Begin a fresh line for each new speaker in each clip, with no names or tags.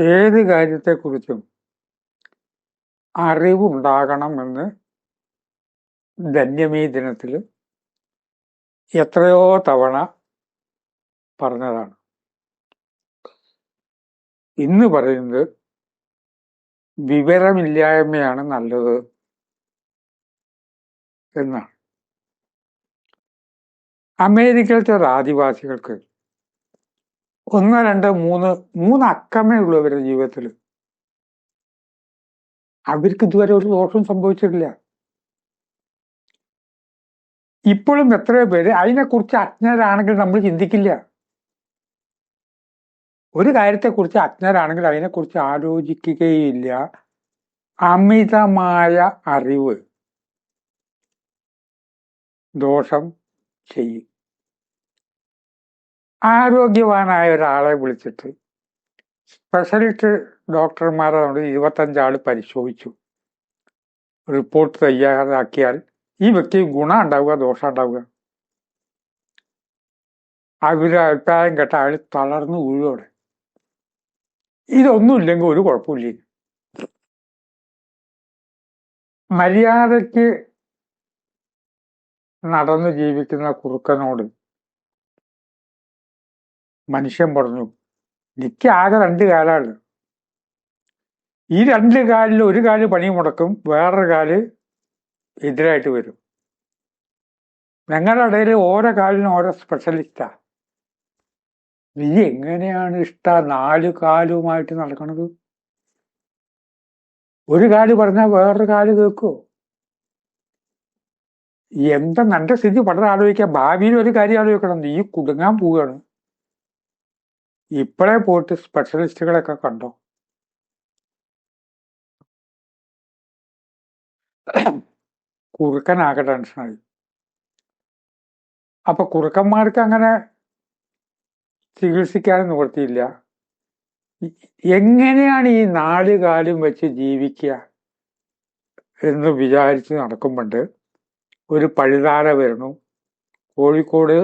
ഏത് കാര്യത്തെക്കുറിച്ചും അറിവുണ്ടാകണമെന്ന് ധന്യമീ ദിനത്തിൽ എത്രയോ തവണ പറഞ്ഞതാണ്. ഇന്ന് പറയുന്നത് വിവരമില്ലായ്മയാണ് നല്ലത് എന്നാണ്. അമേരിക്കയിലത്തെ ആദിവാസികൾക്ക് ഒന്ന് രണ്ട് മൂന്ന് മൂന്ന് അക്കമേ ഉള്ളൂ അവരുടെ ജീവിതത്തിൽ അവർക്ക് ഇതുവരെ ഒരു ദോഷവും സംഭവിച്ചിട്ടില്ല. ഇപ്പോഴും എത്രയോ പേര് അതിനെക്കുറിച്ച് അജ്ഞരാണെങ്കിൽ നമ്മൾ ചിന്തിക്കില്ല. ഒരു കാര്യത്തെക്കുറിച്ച് അജ്ഞരാണെങ്കിൽ അതിനെക്കുറിച്ച് ആലോചിക്കുകയില്ല. അമിതമായ അറിവ്. ദോഷം ചെയ്യും. ആരോഗ്യവാനായ ഒരാളെ വിളിച്ചിട്ട് സ്പെഷ്യലിസ്റ്റ് ഡോക്ടർമാരെ നമ്മൾ ഇരുപത്തഞ്ചാൾ പരിശോധിച്ചു. റിപ്പോർട്ട് തയ്യാറാക്കിയാൽ ഈ വ്യക്തി ഗുണം ഉണ്ടാവുക ദോഷം ഉണ്ടാവുക. അവരുടെ അഭിപ്രായം കേട്ട അയാൾ തളർന്നു വീഴോടെ ഇതൊന്നുമില്ലെങ്കിൽ ഒരു കുഴപ്പമില്ല. മര്യാദയ്ക്ക് നടന്നു ജീവിക്കുന്ന കുറുക്കനോട് മനുഷ്യൻ പറഞ്ഞു എനിക്ക് ആകെ രണ്ട് കാലാണ്. ഈ രണ്ട് കാലിൽ ഒരു കാൽ പണി മുടക്കും വേറൊരു കാൽ എതിരായിട്ട് വരും. ഞങ്ങളുടെ ഇടയിൽ ഓരോ കാലിനും ഓരോ സ്പെഷ്യലിസ്റ്റാ നീ എങ്ങനെയാണ് ഇഷ്ട നാല് കാലുമായിട്ട് നടക്കണത്? ഒരു കാൽ പറഞ്ഞാൽ വേറൊരു കാൽ കേൾക്കുമോ എന്താ നല്ല സ്ഥിതി വളരെ ആലോചിക്കാം. ഭാവിയിൽ ഒരു കാര്യം ആലോചിക്കണം. നീ കുടുങ്ങാൻ പോവുകയാണ്. ഇപ്പോഴേ പോയിട്ട് സ്പെഷ്യലിസ്റ്റുകളൊക്കെ കണ്ടോ? കുറുക്കനാകെ ടെൻഷനായി അപ്പൊ കുറുക്കന്മാർക്ക് അങ്ങനെ ചികിത്സിക്കാനും നിവർത്തിയില്ല എങ്ങനെയാണ് ഈ നാല് കാലും വെച്ച് ജീവിക്കുക എന്ന് വിചാരിച്ച് നടക്കുമ്പോണ്ട് ഒരു പഴുതാര വരണു കോഴിക്കോട്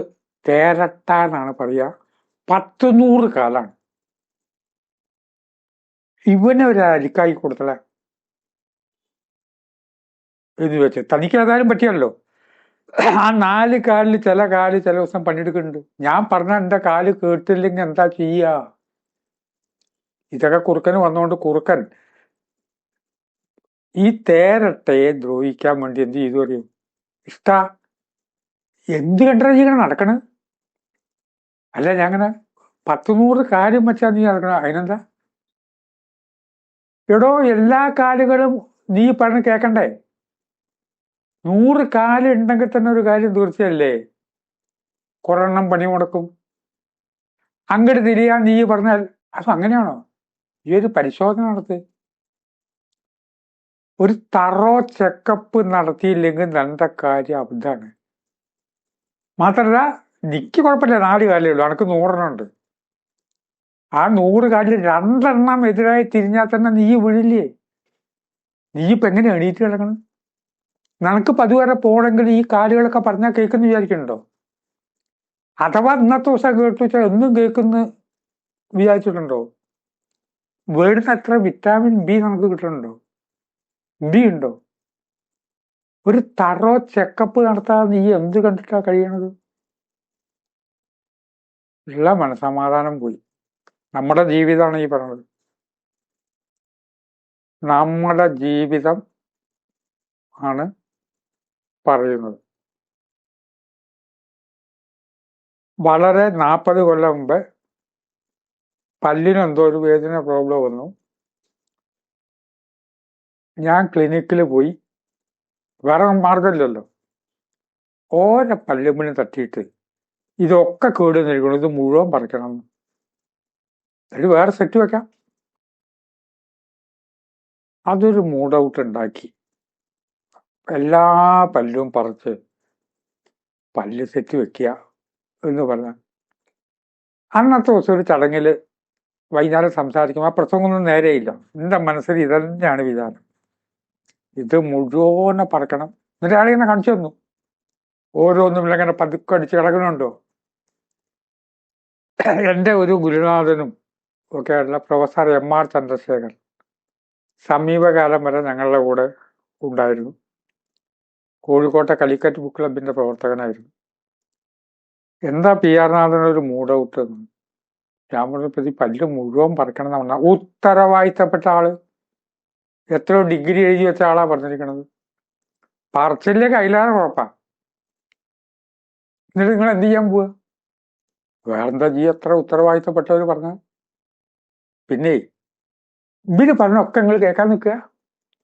തേരട്ട എന്നാണ് പറയുക പത്ത് നൂറ് കാലാണ്. ഇവനെ ഒരു അരിക്കായി കൊടുത്തല എന്ന് വെച്ച് തനിക്ക് ഏതായാലും പറ്റിയല്ലോ ആ നാല് കാലിൽ ചില കാൽ ചില ദിവസം പണിയെടുക്കുന്നുണ്ട്. ഞാൻ പറഞ്ഞ എന്റെ കാൽ കേട്ടില്ലെങ്കിൽ എന്താ ചെയ്യ? ഇതൊക്കെ കുറുക്കന് വന്നുകൊണ്ട് കുറുക്കൻ. ഈ തേരട്ടയെ ദ്രോഹിക്കാൻ വേണ്ടി എന്ത് ചെയ്തു അറിയും? ഇഷ്ട എന്ത് കണ്ടാ ഇങ്ങനെ നടക്കണ്? അല്ല ഞാൻ അങ്ങനെ പത്ത് നൂറ് കാര്യം വെച്ചാൽ നീ നടക്കണം അതിനെന്താ? എടോ എല്ലാ കാലുകളും നീ പറഞ്ഞ് കേക്കണ്ടേ? നൂറ് കാൽ ഉണ്ടെങ്കിൽ തന്നെ ഒരു കാര്യം തീർച്ചയല്ലേ? കുറെണ്ണം പണി മുടക്കും. അങ്ങോട്ട് തിരിയാൻ നീ പറഞ്ഞാൽ അത് അങ്ങനെയാണോ? ഈ ഒരു പരിശോധന നടത്ത്. ഒരു തറോ ചെക്കപ്പ് നടത്തിയില്ലെങ്കിൽ നല്ല കാര്യം അബദ്ധമാണ് മാത്രല്ല നിക്ക് കുഴപ്പമില്ല നാല് കാലേ ഉള്ളൂ. അനക്ക് നൂറെണ്ണം ഉണ്ട് ആ നൂറ് കാലിൽ രണ്ടെണ്ണം എതിരായി തിരിഞ്ഞാൽ തന്നെ നീ വീഴില്ലേ? നീ ഇപ്പൊ എങ്ങനെ എണീറ്റ് കിടക്കണം? നിനക്ക് പതുവരെ പോണെങ്കിൽ ഈ കാലുകളൊക്കെ പറഞ്ഞാൽ കേൾക്കുന്ന വിചാരിക്കുന്നുണ്ടോ? അഥവാ ഇന്നത്തെ ദിവസം കേട്ടു വെച്ചാൽ എന്നും കേൾക്കുന്ന വിചാരിച്ചിട്ടുണ്ടോ? വേടിന് എത്ര വിറ്റാമിൻ ബി നമുക്ക് കിട്ടുന്നുണ്ടോ? ബി ഉണ്ടോ? ഒരു തറോ ചെക്കപ്പ് നടത്താതെ നീ എന്ത് കണ്ടിട്ടാ കഴിയണത്? ഉള്ള മനസമാധാനം പോയി. നമ്മുടെ ജീവിതമാണ് ഈ പറഞ്ഞത്. നമ്മുടെ ജീവിതം ആണ് പറയുന്നത്. വളരെ നാൽപ്പത് കൊല്ലം മുമ്പ് പല്ലിന് എന്തോ ഒരു വേദന പ്രോബ്ലം വന്നു. ഞാൻ ക്ലിനിക്കിൽ പോയി. വേറെ മാർഗമില്ലല്ലോ ഓരോ പല്ലുമ്പിന് തട്ടിയിട്ട് ഇതൊക്കെ കേട് നിൽക്കണം ഇത് മുഴുവൻ പറിക്കണം. എന്നിട്ട് വേറെ സെറ്റ് വെക്കാം. അതൊരു മൂഡ് ഔട്ട് ഉണ്ടാക്കി. എല്ലാ പല്ലും പറിച്ച് പല്ല് സെറ്റ് വെക്കുക എന്ന് പറഞ്ഞ അന്നത്തെ ദിവസം ഒരു ചടങ്ങിൽ വൈകുന്നേരം സംസാരിക്കും ആ പ്രസംഗമൊന്നും നേരെയില്ല എന്റെ മനസ്സിൽ ഇതന്നെയാണ് വിചാരം. ഇത് മുഴുവനെ പറക്കണം. എന്നിട്ട് ആളിങ്ങനെ കാണിച്ചു തന്നു. ഓരോന്നും ഇങ്ങനെ പതുക്കെ അടിച്ച് കിടക്കണുണ്ടോ എന്റെ ഒരു ഗുരുനാഥനും ഒക്കെയുള്ള പ്രൊഫസർ എം ആർ ചന്ദ്രശേഖരൻ സമീപകാലം വരെ ഞങ്ങളുടെ കൂടെ ഉണ്ടായിരുന്നു. കോഴിക്കോട്ടെ കലിക്കറ്റ് ബുക്ക് ക്ലബിന്റെ പ്രവർത്തകനായിരുന്നു. എന്താ പി ആർ നാഥനൊരു മൂഡ് ഔട്ട് ഞാൻ പറഞ്ഞ ഈ പല്ല് മുഴുവൻ പറക്കണം എന്ന് പറഞ്ഞാൽ ഉത്തരവാദിത്തപ്പെട്ട ആൾ. എത്രയോ ഡിഗ്രി എഴുതി വെച്ച ആളാ പറഞ്ഞിരിക്കണത്. പറച്ചില്ലേ കയ്യിലാണ് ഉറപ്പാ. എന്നിട്ട് നിങ്ങൾ എന്ത് ചെയ്യാൻ പോവുക വേറെന്താ ജി എത്ര ഉത്തരവാദിത്തപ്പെട്ടവർ പറഞ്ഞ? പിന്നെ ഇവർ പറഞ്ഞൊക്കെ നിങ്ങൾ കേൾക്കാൻ നിൽക്കുക.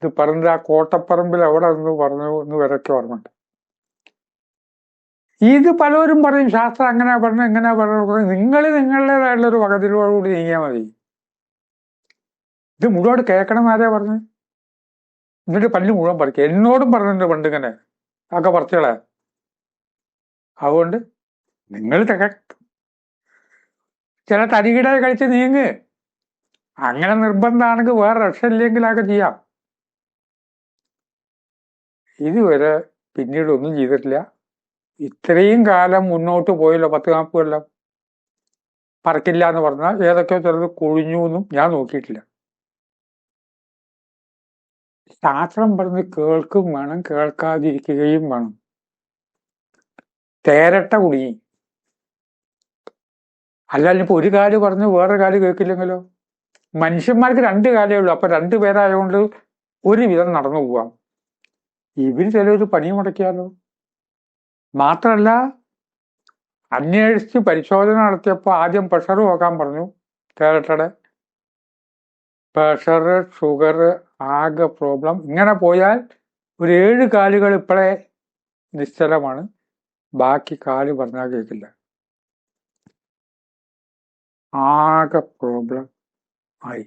ഇത് പറഞ്ഞത് ആ കോട്ടപ്പറമ്പിൽ എവിടെ നിന്ന് പറഞ്ഞു എന്ന് വരൊക്കെ ഓർമ്മയുണ്ട്. ഇത് പലരും പറയും ശാസ്ത്രം അങ്ങനെ പറഞ്ഞു എങ്ങനെ പറഞ്ഞു നിങ്ങൾ നിങ്ങളുടേതായിട്ടുള്ള ഒരു വകതിരിവോടുകൂടി നീങ്ങിയാൽ മതി. ഇത് മുഴുവൻ കേൾക്കണം ആരാ പറഞ്ഞു? എന്നിട്ട് പല്ല് മുഴുവൻ പറിക്കുക. എന്നോടും പറഞ്ഞിട്ടുണ്ട് പണ്ട് ഇങ്ങനെ. ഒക്കെ അതുകൊണ്ട് നിങ്ങൾ ചില തരികിടായി കഴിച്ച് നീങ്ങ്. അങ്ങനെ നിർബന്ധമാണെങ്കിൽ വേറെ രക്ഷയില്ലെങ്കിൽ അതൊക്കെ ചെയ്യാം. ഇതുവരെ പിന്നീട് ഒന്നും ചെയ്തിട്ടില്ല. ഇത്രയും കാലം മുന്നോട്ട് പോയല്ലോ പത്ത് നാൽപ്പത് കൊല്ലം. പറക്കില്ല എന്ന് പറഞ്ഞാൽ ഏതൊക്കെയോ ചിലത് കൊഴിഞ്ഞു എന്നും ഞാൻ നോക്കിയിട്ടില്ല. ശാസ്ത്രം പറഞ്ഞ് കേൾക്കും വേണം കേൾക്കാതിരിക്കുകയും വേണം. തേരട്ട കുടുങ്ങി. അല്ലാതെ ഇപ്പൊ ഒരു കാൽ പറഞ്ഞ് വേറെ കാൽ കേൾക്കില്ലെങ്കിലോ? മനുഷ്യന്മാർക്ക് രണ്ട് കാലേ ഉള്ളൂ. അപ്പൊ രണ്ടു പേരായതുകൊണ്ട് ഒരു വിധം നടന്നു പോവാം. ഇവർ ഒരു പണി മുടക്കിയാലോ? മാത്രല്ല അന്വേഷിച്ച് പരിശോധന നടത്തിയപ്പോൾ ആദ്യം പ്രഷർ നോക്കാൻ പറഞ്ഞു. തേരട്ടയുടെ പ്രഷർ ഷുഗർ ആകെ പ്രോബ്ലം ഇങ്ങനെ പോയാൽ ഒരു ഏഴ് കാലുകൾ ഇപ്പോഴേ നിശ്ചലമാണ്. ബാക്കി കാൽ പറഞ്ഞാൽ കേൾക്കില്ല. ആകെ പ്രോബ്ലം ആയി.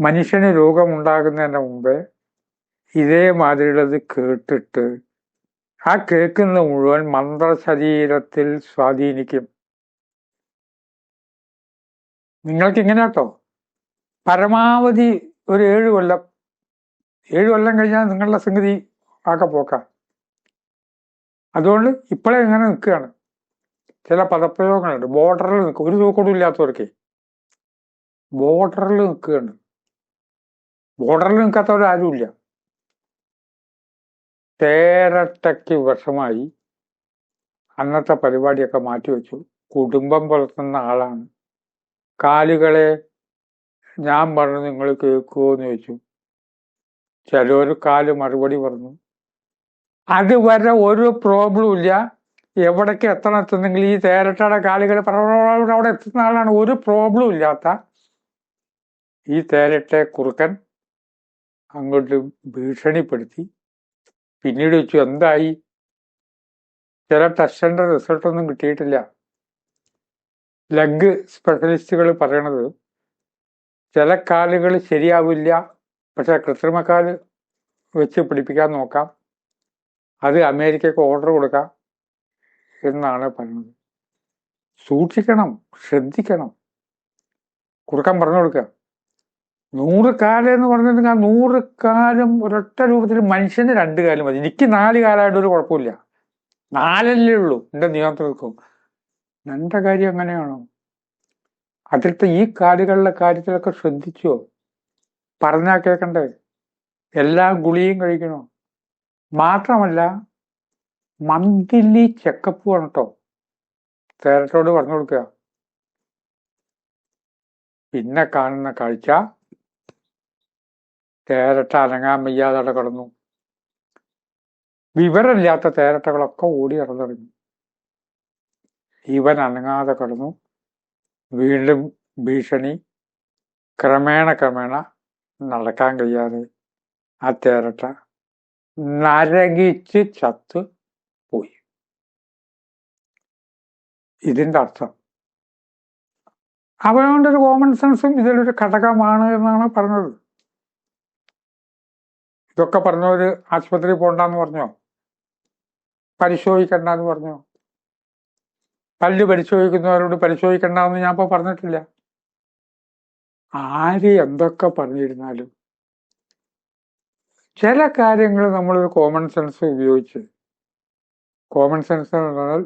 മനുഷ്യന് രോഗമുണ്ടാകുന്നതിന് മുമ്പേ ഇതേമാതിരിയുള്ളത് കേട്ടിട്ട് ആ കേൾക്കുന്ന മുഴുവൻ മന്ത്രശരീരത്തിൽ സ്വാധീനിക്കും. നിങ്ങൾക്ക് ഇങ്ങനെ കേട്ടോ പരമാവധി ഒരു ഏഴ് കൊല്ലം ഏഴ് കൊല്ലം കഴിഞ്ഞാൽ നിങ്ങളുടെ സംഗതി ആകെ പോക്കാം. അതുകൊണ്ട് ഇപ്പോഴേ ഇങ്ങനെ നിൽക്കുകയാണ്. ചില പദപ്രയോഗങ്ങളുണ്ട്. ബോർഡറിൽ നിൽക്കും. ഒരു തൂക്കോടും ഇല്ലാത്തവർക്ക്. ബോർഡറിൽ നിൽക്കുകയാണ്. ബോർഡറിൽ നിൽക്കാത്തവരാരുമില്ല തേരട്ടയ്ക്ക് വിഷമായി അന്നത്തെ പരിപാടിയൊക്കെ മാറ്റിവെച്ചു. കുടുംബം പുലർത്തുന്ന ആളാണ്. കാലുകളെ ഞാൻ പറഞ്ഞു നിങ്ങൾ കേൾക്കുമോ എന്ന് ചോദിച്ചു. ചിലൊരു കാൽ മറുപടി പറഞ്ഞു. അതുവരെ ഒരു പ്രോബ്ലം ഇല്ല. എവിടേക്ക് എത്തണം എത്തുന്നെങ്കിൽ ഈ തേരട്ടയുടെ കാലുകൾ അവിടെ എത്തുന്ന ആളാണ്. ഒരു പ്രോബ്ലം ഇല്ലാത്ത ഈ തേരട്ടെ കുറുക്കൻ അങ്ങോട്ട് ഭീഷണിപ്പെടുത്തി. പിന്നീട് വെച്ചു എന്തായി? ചില ടെസ്റ്റിന്റെ റിസൾട്ട് ഒന്നും കിട്ടിയിട്ടില്ല. ലഗ് സ്പെഷ്യലിസ്റ്റുകൾ പറയണത് ചില കാലുകൾ ശരിയാവില്ല. പക്ഷെ കൃത്രിമക്കാൽ വെച്ച് പിടിപ്പിക്കാൻ നോക്കാം. അത് അമേരിക്കക്ക് ഓർഡർ കൊടുക്കാം. എന്നാണ് പറയുന്നത്. സൂക്ഷിക്കണം ശ്രദ്ധിക്കണം. കൊടുക്കാൻ പറഞ്ഞു കൊടുക്കുക. നൂറ് കാലം എന്ന് പറഞ്ഞിട്ടുണ്ടെങ്കിൽ ആ നൂറ് കാലം ഒരൊറ്റ രൂപത്തിൽ മനുഷ്യന് രണ്ട് കാലം മതി. എനിക്ക് നാല് കാലമായിട്ട് ഒരു കുഴപ്പമില്ല. നാലല്ലേ ഉള്ളൂ. എന്റെ നിയന്ത്രണക്കും എന്റെ കാര്യം അങ്ങനെയാണോ? അതിലത്തെ ഈ കാലുകളുടെ കാര്യത്തിലൊക്കെ ശ്രദ്ധിച്ചോ? പറഞ്ഞാ കേൾക്കണ്ടേ? എല്ലാ ഗുളിയും കഴിക്കണോ? മാത്രമല്ല മന്ത്ലി ചെക്കപ്പ് വേണം കേട്ടോ തേരട്ടോട് പറഞ്ഞു കൊടുക്കുക. പിന്നെ കാണുന്ന കാഴ്ച. തേരട്ട അനങ്ങാൻ വയ്യാതെ കിടന്നു. വിവരമില്ലാത്ത തേരട്ടകളൊക്കെ ഓടി ഇറന്നിറങ്ങി ഇവൻ അനങ്ങാതെ കിടന്നു. വീണ്ടും ഭീഷണി. ക്രമേണ ക്രമേണ നടക്കാൻ കഴിയാതെ ആ തേരട്ട നരകിച്ച് ചത്ത് പോയി ഇതിന്റെ അർത്ഥം അവനവന്റെ ഒരു കോമൺ സെൻസും ഇതിലൊരു ഘടകമാണ് എന്നാണ് പറഞ്ഞത്. ഇതൊക്കെ പറഞ്ഞവര് ആശുപത്രി പോണ്ടെന്ന് പറഞ്ഞോ? പരിശോധിക്കണ്ടെന്ന് പറഞ്ഞോ? പല്ല് പരിശോധിക്കുന്നവരോട് പരിശോധിക്കണ്ടെന്ന് ഞാൻ ഇപ്പൊ പറഞ്ഞിട്ടില്ല. ആര് എന്തൊക്കെ പറഞ്ഞിരുന്നാലും ചില കാര്യങ്ങൾ നമ്മളൊരു കോമൺ സെൻസ് ഉപയോഗിച്ച് കോമൺ സെൻസ് എന്ന് പറഞ്ഞാൽ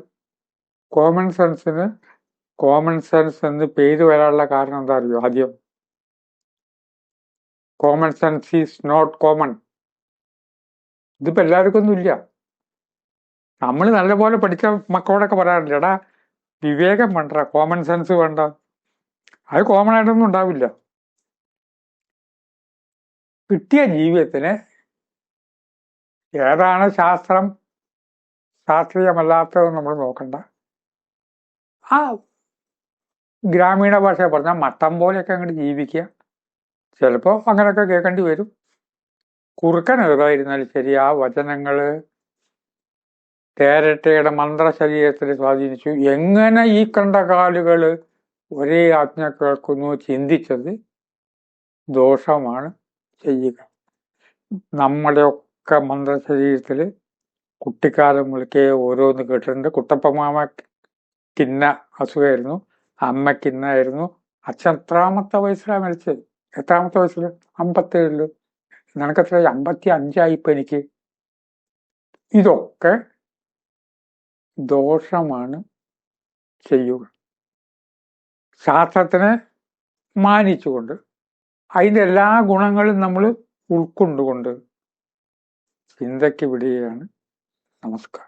കോമൺ സെൻസിന് കോമൺ സെൻസ് എന്ന് പേര് വരാനുള്ള കാരണം എന്താ അറിയോ? ആദ്യം. Common sense is not common ഇതിപ്പോ എല്ലാവർക്കും ഒന്നും ഇല്ല. നമ്മൾ നല്ലപോലെ പഠിച്ച മക്കളോടൊക്കെ പറയാറില്ല എടാ വിവേകം വേണ്ട കോമൺ സെൻസ് വേണ്ട. അത് കോമൺ ആയിട്ടൊന്നും ഉണ്ടാവില്ല. കിട്ടിയ ജീവിതത്തിന് ഏതാണ് ശാസ്ത്രം? ശാസ്ത്രീയമല്ലാത്തത് നമ്മൾ നോക്കണ്ട. ആ ഗ്രാമീണ ഭാഷ പറഞ്ഞാൽ മട്ടം പോലെയൊക്കെ അങ്ങോട്ട് ജീവിക്കുക. ചിലപ്പോൾ അങ്ങനെയൊക്കെ കേൾക്കേണ്ടി വരും. കുറുക്കൻ ഏതായിരുന്നാലും ശരി ആ വചനങ്ങൾ തേരട്ടയുടെ മന്ത്രശരീരത്തിൽ സ്വാധീനിച്ചു. എങ്ങനെ ഈ കണ്ട കാലുകൾ ഒരേ ആജ്ഞ കേൾക്കുന്നു ചിന്തിച്ചത് ദോഷമാണ് ചെയ്യുക. നമ്മുടെയൊക്കെ മന്ത്രശരീരത്തിൽ കുട്ടിക്കാലം മുതൽക്കേ ഓരോന്ന് കേട്ടിട്ടുണ്ട്. കുട്ടപ്പമാമ കിന്ന അസുഖമായിരുന്നു അമ്മയ്ക്ക് ഇന്നായിരുന്നു അച്ഛൻ എത്രാമത്തെ വയസ്സിലാണ് മരിച്ചത്? എത്രാമത്തെ വയസ്സിൽ? അമ്പത്തേഴിൽ. നിനക്കെത്ര അമ്പത്തി അഞ്ചായിപ്പോ എനിക്ക്. ഇതൊക്കെ ദോഷമാണ് ചെയ്യുക. ശാസ്ത്രത്തിനെ മാനിച്ചുകൊണ്ട് അതിന്റെ എല്ലാ ഗുണങ്ങളും നമ്മൾ ഉൾക്കൊണ്ടുകൊണ്ട് ചിന്തയ്ക്ക് വിടുകയാണ്. നമസ്കാരം.